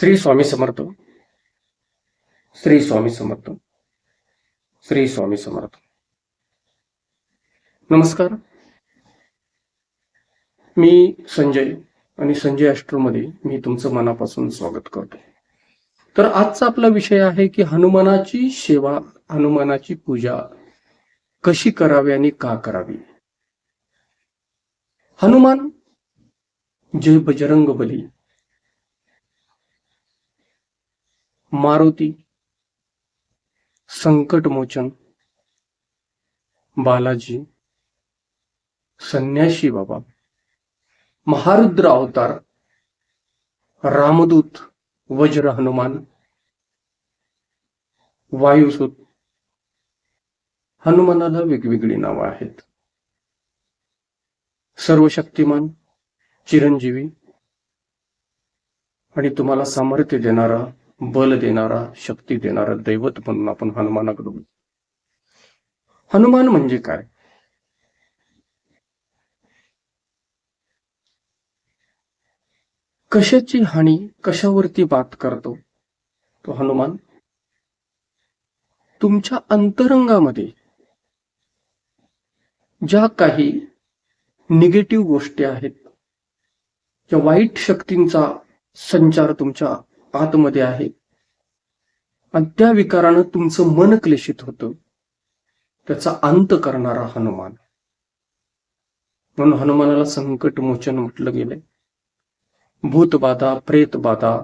श्री स्वामी समर्थ. श्री स्वामी समर्थ. श्री स्वामी समर्थ. नमस्कार. मी संजय आणि संजयमध्ये मी तुमचं मनापासून स्वागत करतो. तर आजचा आपला विषय आहे की हनुमानाची सेवा हनुमानाची पूजा कशी करावी आणि का करावी? हनुमान जय बजरंग बली मारुती संकटमोचन बालाजी संन्याशी बाबा महारुद्र अवतार रामदूत वज्र हनुमान वायुसूत हनुमानाला वेगवेगळी नावं आहेत. सर्वशक्तिमान चिरंजीवी आणि तुम्हाला सामर्थ्य देणारा बल देणारा शक्ती देणारा दैवत म्हणून आपण हनुमानाकडे हनुमान म्हणजे काय? कशाची हानी कशावरती बात करतो? तो हनुमान तुमच्या अंतरंगामध्ये ज्या काही निगेटिव्ह गोष्टी आहेत ज्या वाईट शक्तींचा संचार तुमच्या आतमध्ये आहे. आणि त्या विकारानं तुमचं मन क्लेशित होतं. त्याचा अंत करणारा हनुमान. म्हणून हनुमानाला संकट मोचन म्हटलं गेलंय. भूतबाधा प्रेतबाधा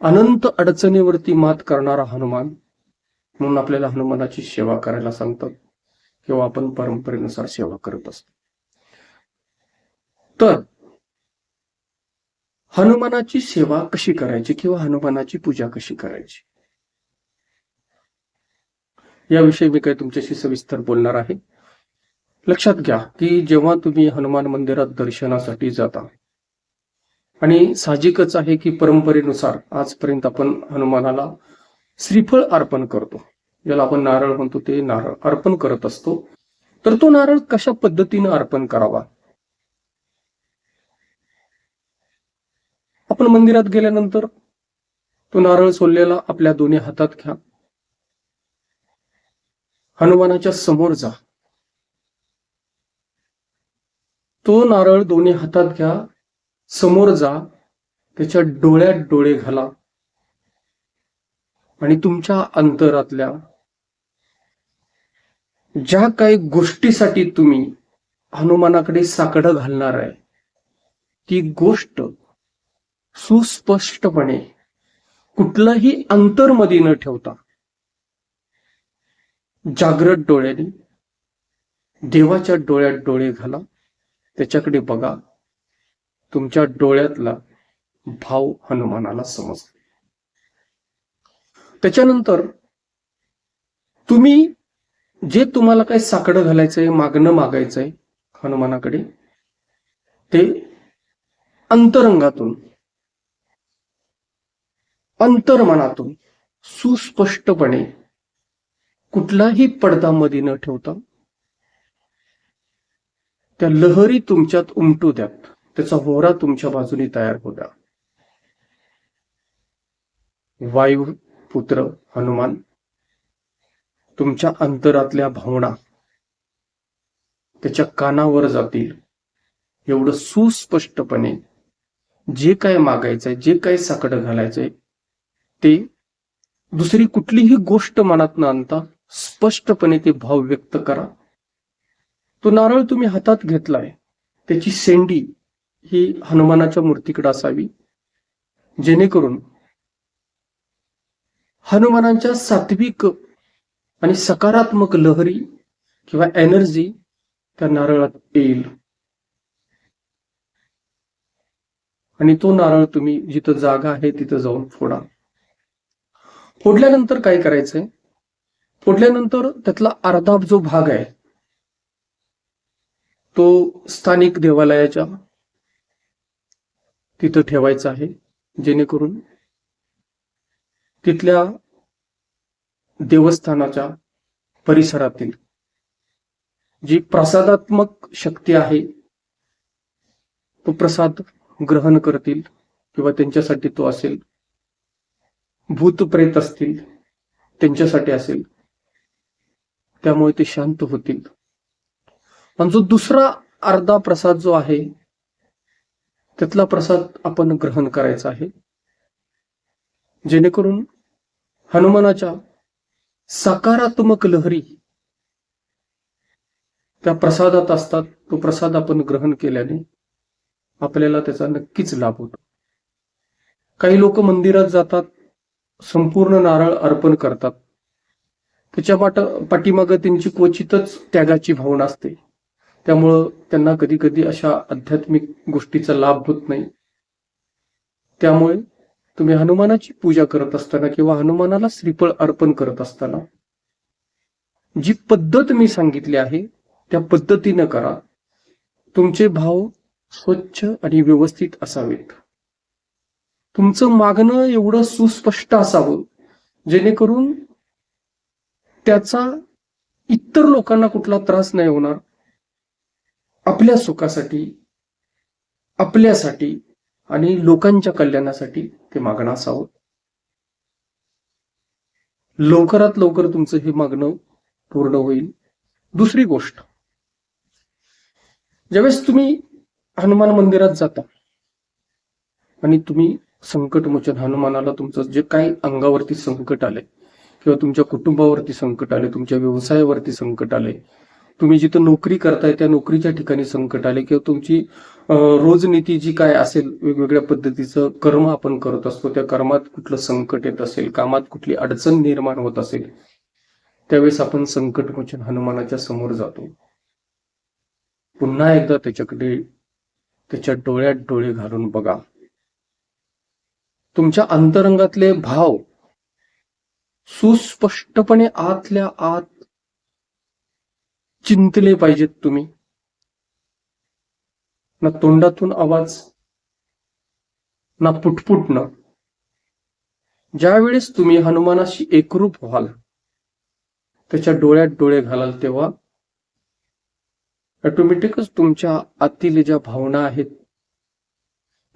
अनंत अडचणीवरती मात करणारा हनुमान. म्हणून आपल्याला हनुमानाची सेवा करायला सांगतात. किंवा आपण परंपरेनुसार सेवा करत असतो. तर हनुमानाची सेवा कशी करायची किंवा हनुमानाची पूजा कशी करायची? याविषयी मी काही तुमच्याशी सविस्तर बोलणार आहे. लक्षात घ्या की जेव्हा तुम्ही हनुमान मंदिरात दर्शनासाठी जाता आणि साहजिकच आहे की परंपरेनुसार आजपर्यंत आपण हनुमानाला श्रीफळ अर्पण करतो. ज्याला आपण नारळ म्हणतो ते नारळ अर्पण करत असतो. तर तो नारळ कशा पद्धतीने अर्पण करावा? आपण मंदिरात गेल्यानंतर तो नारळ सोललेला आपल्या दोन्ही हातात घ्या. हनुमानाच्या समोर जा. तो नारळ दोन्ही हातात घ्या. समोर जा. त्याच्या डोळ्यात डोळे घाला. आणि तुमच्या अंतरातल्या ज्या काही गोष्टीसाठी तुम्ही हनुमानाकडे साकडं घालणार आहे ती गोष्ट सुस्पष्टपणे कुठलंही अंतरमध्ये न ठेवता जागृत डोळ्याने देवाच्या डोळ्यात डोळे घाला. त्याच्याकडे बघा. तुमच्या डोळ्यातला भाव हनुमानाला समजतो. त्याच्यानंतर तुम्ही जे तुम्हाला काही साकडं घालायचंय मागणं मागायचंय हनुमानाकडे ते अंतरंगातून अंतर्मनातून सुस्पष्टपणे कुठलाही पडदा मध्ये न ठेवता त्या लहरी तुमच्यात उमटू द्यात. त्याचा होरा तुमच्या बाजूने तयार होऊ द्या. वायू पुत्र हनुमान तुमच्या अंतरातल्या भावना त्याच्या कानावर जातील. एवढं सुस्पष्टपणे जे काय मागायचंय जे काय साकडं घालायचंय ते दुसरी कुठलीही गोष्ट मनात न आणता स्पष्टपणे ते भाव व्यक्त करा. तो नारळ तुम्ही हातात घेतलाय. त्याची सेंडी ही हनुमानाच्या मूर्तीकडे असावी. जेणेकरून हनुमानांच्या सात्विक आणि सकारात्मक लहरी किंवा एनर्जी त्या नारळात येईल. आणि तो नारळ तुम्ही जिथं जागा आहे तिथं जाऊन फोडा. फोडल्यानंतर काय करायचंय? फोडल्यानंतर त्यातला अर्धा जो भाग आहे तो स्थानिक देवालयाच्या तिथं ठेवायचा आहे जेणेकरून तिथल्या देवस्थानाच्या परिसरातील जी प्रसादात्मक शक्ती आहे तो प्रसाद ग्रहण करतील किंवा त्यांच्यासाठी तो असेल भूत प्रेत असतील त्यांच्यासाठी असेल. त्यामुळे ते शांत होतील. आणि जो दुसरा अर्धा प्रसाद जो आहे त्यातला प्रसाद आपण ग्रहण करायचा आहे. जेणेकरून हनुमानाच्या सकारात्मक लहरी त्या प्रसादात असतात तो प्रसाद आपण ग्रहण केल्याने आपल्याला त्याचा नक्कीच लाभ होतो. काही लोक मंदिरात जातात संपूर्ण नारळ अर्पण करतात. त्याच्या पाठ पाठीमागं त्यांची क्वचितच त्यागाची भावना असते. त्यामुळं त्यांना कधी कधी अशा आध्यात्मिक गोष्टीचा लाभ होत नाही. त्यामुळे तुम्ही हनुमानाची पूजा करत असताना किंवा हनुमानाला श्रीफळ अर्पण करत असताना जी पद्धत मी सांगितली आहे त्या पद्धतीनं करा. तुमचे भाव स्वच्छ आणि व्यवस्थित असावेत. तुमचं मागणं एवढं सुस्पष्ट असावं जेणेकरून त्याचा इतर लोकांना कुठला त्रास नाही होणार. आपल्या सुखासाठी आपल्यासाठी आणि लोकांच्या कल्याणासाठी ते मागणं असावं. लवकरात लवकर तुमचं हे मागणं पूर्ण होईल. दुसरी गोष्ट ज्यावेळेस तुम्ही हनुमान मंदिरात जाता आणि तुम्ही संकटमोचन हनुमानाला तुमचं जे काही अंगावरती संकट आले किंवा तुमच्या कुटुंबावरती संकट आले तुमच्या व्यवसायावरती संकट आले तुम्ही जिथं नोकरी करताय त्या नोकरीच्या ठिकाणी संकट आले किंवा तुमची रोजनीती जी काय असेल वेगवेगळ्या पद्धतीचं कर्म आपण करत असतो त्या कर्मात कुठलं संकट येत असेल कामात कुठली अडचण निर्माण होत असेल त्यावेळेस आपण संकटमोचन हनुमानाच्या समोर जातो. पुन्हा एकदा त्याच्याकडे त्याच्या डोळ्यात डोळे घालून बघा. तुमच्या अंतरंगातले भाव सुस्पष्टपणे आतल्या आत चिंतले पाहिजेत तुम्ही. ना तोंडातून आवाज ना पुटपुटणं ज्यावेळेस तुम्ही हनुमानाशी एकरूप व्हाल त्याच्या डोळ्यात डोळे घालाल तेव्हा ऑटोमॅटिकच तुमच्या आतील ज्या भावना आहेत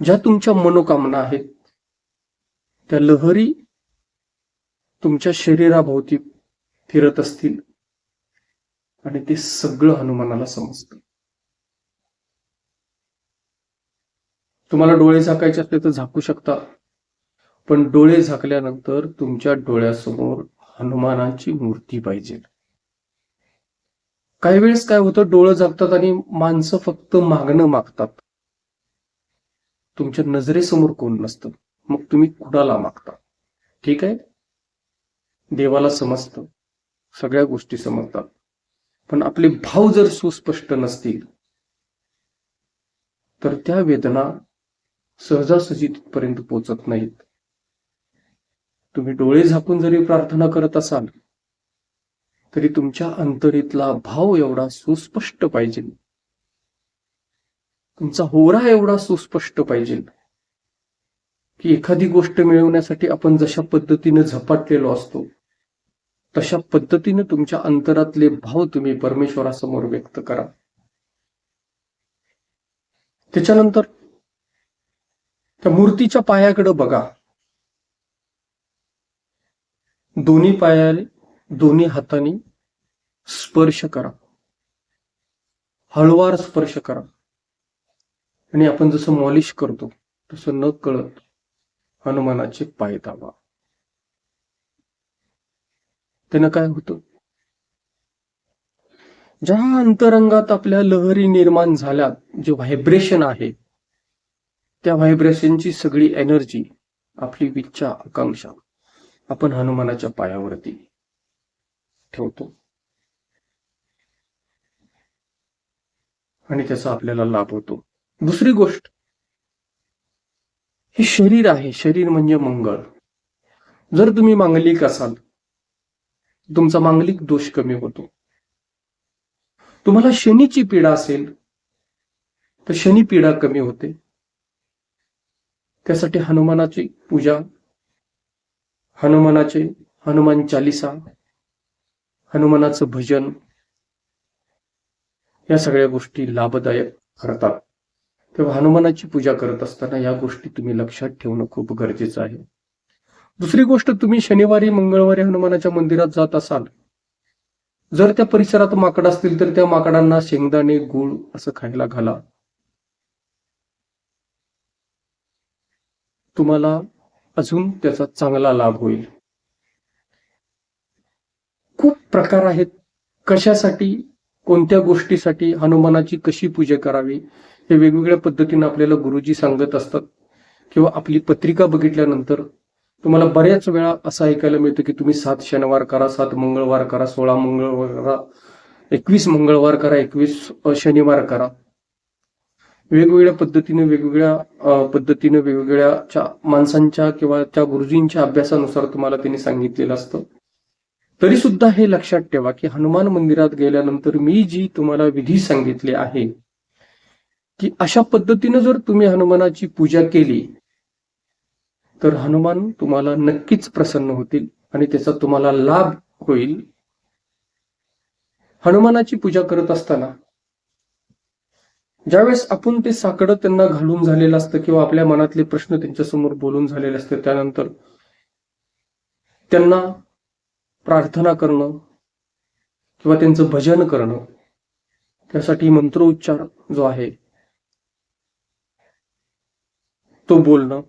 ज्या तुमच्या मनोकामना आहेत त्या लहरी तुमच्या शरीराभोवती फिरत असतील आणि ते सगळं हनुमानाला समजतं तुम्हाला डोळे झाकायचे असले तर झाकू शकता पण डोळे झाकल्यानंतर तुमच्या डोळ्यासमोर हनुमानाची मूर्ती पाहिजे. काही वेळेस काय होतं डोळं झाकतात आणि माणसं फक्त मागणं मागतात. तुमच्या नजरेसमोर कोण नसतं. मग तुम्ही कुणाला मागता? ठीक आहे? देवाला समजतं. सगळ्या गोष्टी समजतात. पण आपले भाव जर सुस्पष्ट नसतील तर त्या वेदना सहजासहजी तिथपर्यंत पोचत नाहीत. तुम्ही डोळे झाकून जरी प्रार्थना करत असाल तरी तुमच्या अंतरीतला भाव एवढा सुस्पष्ट पाहिजे. तुमचा होरा एवढा सुस्पष्ट पाहिजे. की एखादी गोष्ट मिळवण्यासाठी आपण जशा पद्धतीने झपाटलेलो असतो तशा पद्धतीने तुमच्या अंतरातले भाव तुम्ही परमेश्वरासमोर व्यक्त करा. त्याच्यानंतर त्या मूर्तीच्या पायाकडे बघा. दोन्ही पायाने दोन्ही हाताने स्पर्श करा. हळवार स्पर्श करा. आणि आपण जसं मॉलिश करतो तसं न कळत हनुमानाचे पाय दाबा त्यानं काय होतं? ज्या अंतरंगात आपल्या लहरी निर्माण झाल्यात जे व्हायब्रेशन आहे त्या व्हायब्रेशनची सगळी एनर्जी आपली इच्छा आकांक्षा आपण हनुमानाच्या पायावरती ठेवतो. आणि त्याचा आपल्याला लाभ होतो. दुसरी गोष्ट हे शरीर आहे. शरीर म्हणजे मंगळ. जर तुम्ही मांगलिक असाल तुमचा मांगलिक दोष कमी होतो. तुम्हाला शनीची पीडा असेल तर शनी पीडा कमी होते. त्यासाठी हनुमानाची पूजा हनुमानाचे हनुमान चालिसा हनुमानाचं भजन या सगळ्या गोष्टी लाभदायक ठरतात. तेव्हा हनुमानाची पूजा करत असताना या गोष्टी तुम्ही लक्षात ठेवणं खूप गरजेचं आहे. दुसरी गोष्ट तुम्ही शनिवारी मंगळवारी हनुमानाच्या मंदिरात जात असाल. जर त्या परिसरात माकड असतील तर त्या माकडांना शेंगदाणे गुळ असं खायला घाला. तुम्हाला अजून त्याचा चांगला लाभ होईल. खूप प्रकार आहेत. कशासाठी कोणत्या गोष्टीसाठी हनुमानाची कशी पूजा करावी? हे वेगवेगळ्या पद्धतीने आपल्याला गुरुजी सांगत असतात किंवा आपली पत्रिका बघितल्यानंतर तुम्हाला बऱ्याच वेळा असं ऐकायला मिळतं की तुम्ही सात शनिवार करा सात मंगळवार करा सोळा मंगळवार करा एकवीस मंगळवार करा एकवीस शनिवार करा. वेगवेगळ्या पद्धतीने वेगवेगळ्या पद्धतीने वेगवेगळ्या माणसांच्या किंवा त्या गुरुजींच्या अभ्यासानुसार तुम्हाला त्यांनी सांगितलेलं असतं. तरी सुद्धा हे लक्षात ठेवा की हनुमान मंदिरात गेल्यानंतर मी जी तुम्हाला विधी सांगितली आहे की अशा पद्धतीनं जर तुम्ही हनुमानाची पूजा केली तर हनुमान तुम्हाला नक्कीच प्रसन्न होतील आणि त्याचा तुम्हाला लाभ होईल. हनुमानाची पूजा करत असताना ज्यावेळेस आपण ते साकडं त्यांना घालून झालेलं असतं किंवा आपल्या मनातले प्रश्न त्यांच्यासमोर बोलून झालेले असते त्यानंतर त्यांना प्रार्थना करणं किंवा त्यांचं भजन करणं त्यासाठी मंत्रोच्चार जो आहे तो बोलणं.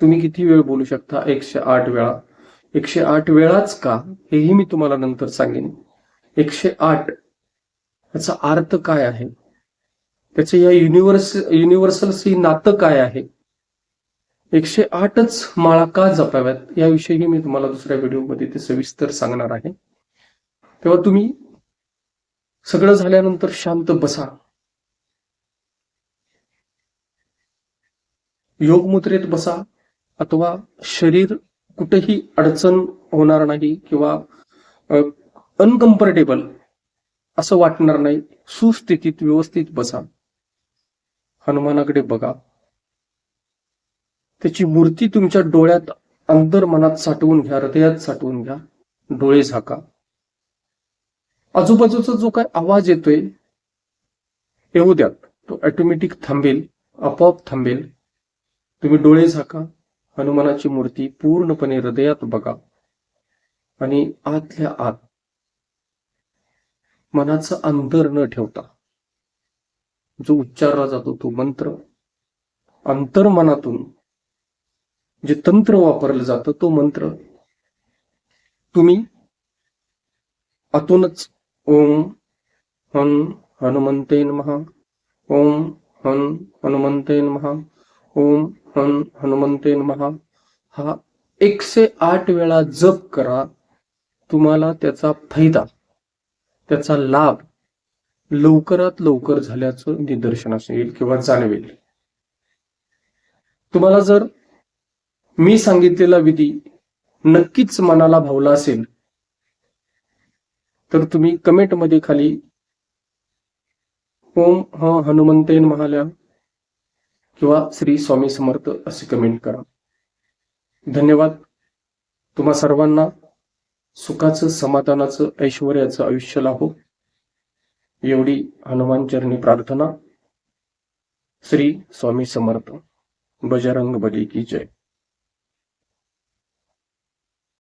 तुम्ही किती वेळ बोलू शकता? एकशे आठ वेळा. एकशे आठ वेळाच का? हेही मी तुम्हाला नंतर सांगेन. एकशे आठ. याचा अर्थ काय आहे? त्याचे या युनिव्हर्स युनिव्हर्सलशी नातं काय आहे? एकशे आठच माळा का जपाव्यात? याविषयी मी तुम्हाला दुसऱ्या व्हिडिओमध्ये ते सविस्तर सांगणार आहे. तेव्हा तुम्ही सगळं झाल्यानंतर शांत बसा. योग मुद्रेत बसा अथवा शरीर कुठेही अडचण होणार नाही किंवा अनकम्फर्टेबल असं वाटणार नाही सुस्थितीत व्यवस्थित बसा. हनुमानाकडे बघा. त्याची मूर्ती तुमच्या डोळ्यात अंतर मनात साठवून घ्या हृदयात साठवून घ्या. डोळे झाका. आजूबाजूचा जो काय आवाज येतोय येऊ द्यात. तो ऑटोमॅटिक थांबेल आपोआप थांबेल. तुम्ही डोळे झाका हनुमानाची मूर्ती पूर्णपणे हृदयात बघा. आणि आतल्या आत मनाचं अंतर न ठेवता जो उच्चारला जातो तो मंत्र अंतर्मनातून जे तंत्र वापरलं जातं तो मंत्र तुम्ही आतूनच ओम हन हनुमंतेन महा ओम हन हनुमंतेन महा ओम हनुमंते महा हा एकशे आठ वेळा जप करा. तुम्हाला त्याचा फायदा त्याचा लाभ लवकरात लवकर झाल्याचं निदर्शन असेल किंवा जाणवेल. तुम्हाला जर मी सांगितलेला विधी नक्कीच मनाला भावला असेल तर तुम्ही कमेंटमध्ये खाली ओम ह हनुमंतेन महाल्या किंवा श्री स्वामी समर्थ असे कमेंट करा. धन्यवाद. तुम्हा सर्वांना सुखाचं समाधानाचं ऐश्वर्याचं आयुष्य लाभो. एवढी हनुमान चरणी प्रार्थना. श्री स्वामी समर्थ. बजरंग बली की जय.